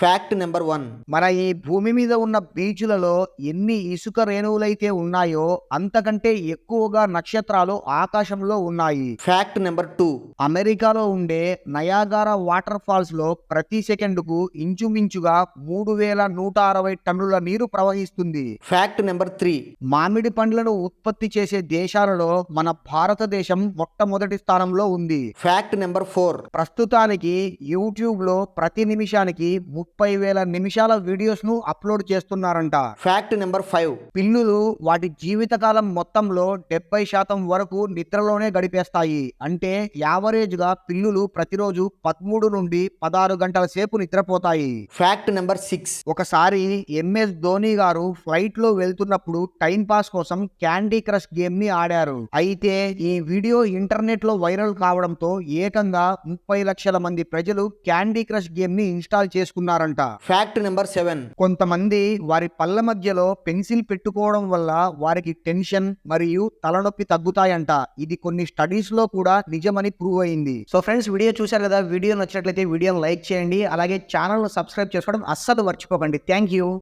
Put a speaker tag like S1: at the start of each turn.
S1: Fact number one
S2: మన ఈ భూమి మీద ఉన్న బీచ్లలో ఎన్ని ఇసుక రేణువులైతే ఉన్నాయో అంతకంటే ఎక్కువగా నక్షత్రాలు ఆకాశంలో ఉన్నాయి.
S1: ఫ్యాక్ట్ నెంబర్ టూ
S2: అమెరికాలో ఉండే నయాగారా వాటర్ ఫాల్స్లో ప్రతి సెకండుకు ఇంచుమించుగా మూడు వేల నూట అరవై టన్నుల నీరు ప్రవహిస్తుంది.
S1: ఫ్యాక్ట్ నెంబర్ త్రీ
S2: మామిడి పండ్లను ఉత్పత్తి చేసే దేశాలలో మన భారతదేశం మొట్టమొదటి స్థానంలో ఉంది.
S1: ఫ్యాక్ట్ నెంబర్ ఫోర్
S2: ప్రస్తుతానికి యూట్యూబ్లో ప్రతి నిమిషానికి ముప్పై వేల నిమిషాల వీడియోస్ను అప్లోడ్ చేస్తున్నారంట.
S1: ఫ్యాక్ట్ నెంబర్ ఫైవ్
S2: పిల్లులు వాటి జీవితకాలం మొత్తంలో డెబ్బై శాతం వరకు నిద్రలోనే గడిపేస్తాయి. అంటే యావరేజ్గా పిల్లులు ప్రతిరోజు పదమూడు నుండి పదహారు గంటల సేపు నిద్రపోతాయి.
S1: ఫ్యాక్ట్ నెంబర్ సిక్స్
S2: ఒకసారి ఎంఎస్ ధోని గారు ఫ్లైట్లో వెళ్తున్నప్పుడు టైం పాస్ కోసం క్యాండీ క్రష్ గేమ్ని ఆడారు. అయితే ఈ వీడియో ఇంటర్నెట్లో వైరల్ కావడంతో ఏకంగా ముప్పై లక్షల మంది ప్రజలు క్యాండీ క్రష్ గేమ్ని ఇన్స్టాల్ చేసుకున్నారంట
S1: ఫ్యాక్ట్ నెంబర్ సెవెన్
S2: కొంతమంది వారి పళ్ళ మధ్యలో పెన్సిల్ పెట్టుకోవడం వల్ల వారికి టెన్షన్ మరియు తలనొప్పి తగ్గుతాయంట. ఇది కొన్ని స్టడీస్లో కూడా నిజమని ప్రూవ్ అయింది. సో ఫ్రెండ్స్ వీడియో చూశారు కదా? వీడియో నచ్చినట్లయితే వీడియోని లైక్ చేయండి. అలాగే ఛానల్ సబ్స్క్రైబ్ చేసుకోవడం అస్సలు మర్చిపోకండి. Thank you